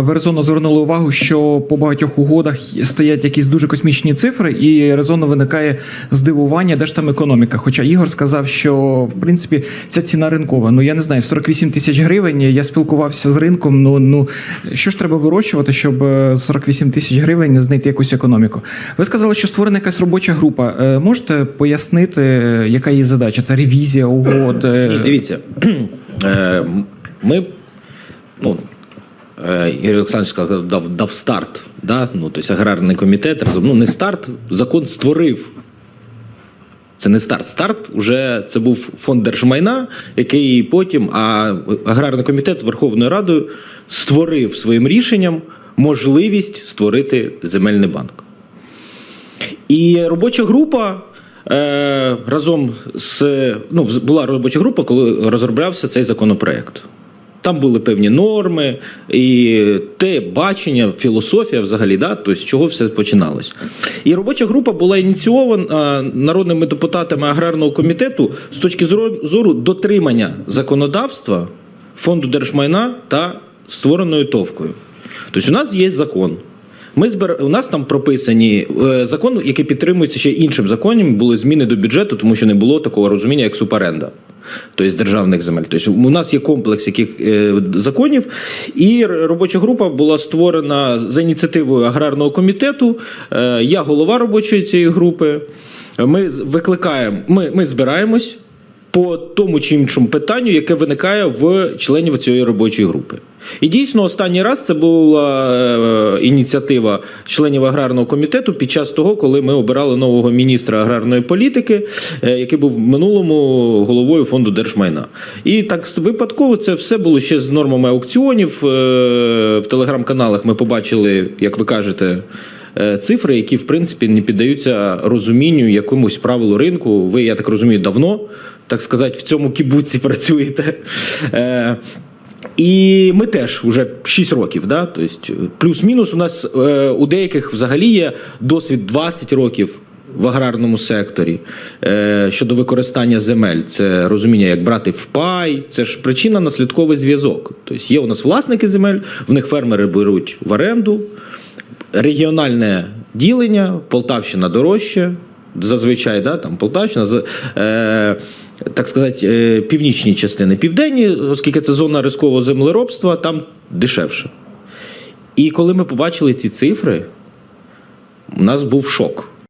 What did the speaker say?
Ви резонно звернули увагу, що по багатьох угодах стоять якісь дуже космічні цифри, і резонно виникає здивування, де ж там економіка. Хоча Ігор сказав, що в принципі ця ціна ринкова. Ну я не знаю, 48 тисяч гривень. Я спілкувався з ринком. Ну ну що ж треба вирощувати, щоб е, 48 тисяч гривень знайти якусь економіку? Ви сказали, що створена якась робоча група. Е, Можете пояснити, е, яка її задача? Це ревізія угод? Е, дивіться, е, ми, ну, Ігор Олександрович сказав, дав, дав старт, да? ну, тобто аграрний комітет, разом, ну не старт, закон створив. Це не старт. Старт вже це був фонд держмайна, який потім, а аграрний комітет з Верховною Радою створив своїм рішенням можливість створити земельний банк. І робоча група е, разом з ну, була робоча група, коли розроблявся цей законопроект. Там були певні норми і те бачення, філософія взагалі, да, тобто з чого все починалось. І робоча група була ініційована народними депутатами аграрного комітету з точки зору- зору дотримання законодавства фонду держмайна та створеною товкою. Тобто, у нас є закон. Ми збер... У нас там прописані е, закон, який підтримується ще іншим законом, були зміни до бюджету, тому що не було такого розуміння, як суперенда, тобто державних земель. Тобто у нас є комплекс яких е, законів, і робоча група була створена за ініціативою аграрного комітету. Е, я голова робочої цієї групи. Ми викликаємо, ми, ми збираємось по тому чи іншому питанню, яке виникає в членів цієї робочої групи. І дійсно, останній раз це була е, ініціатива членів аграрного комітету під час того, коли ми обирали нового міністра аграрної політики, е, який був в минулому головою фонду держмайна. І так випадково це все було ще з нормами аукціонів. Е, В телеграм-каналах ми побачили, як ви кажете. Е, Цифри, які в принципі не піддаються розумінню якомусь правилу ринку. Ви, я так розумію, давно, так сказати, в цьому кібуці працюєте. Е, і ми теж вже 6 років, да? тобто, плюс-мінус у нас е, у деяких взагалі є досвід 20 років в аграрному секторі е, щодо використання земель. Це розуміння, як брати в пай, це ж причина наслідковий зв'язок. Тобто є у нас власники земель, в них фермери беруть в оренду, регіональне ділення, Полтавщина дорожче. Зазвичай, да, там Полтавщина, е, так сказати, е, північні частини. Південні, оскільки це зона рискового землеробства, там дешевше. І коли ми побачили ці цифри, у нас був шок.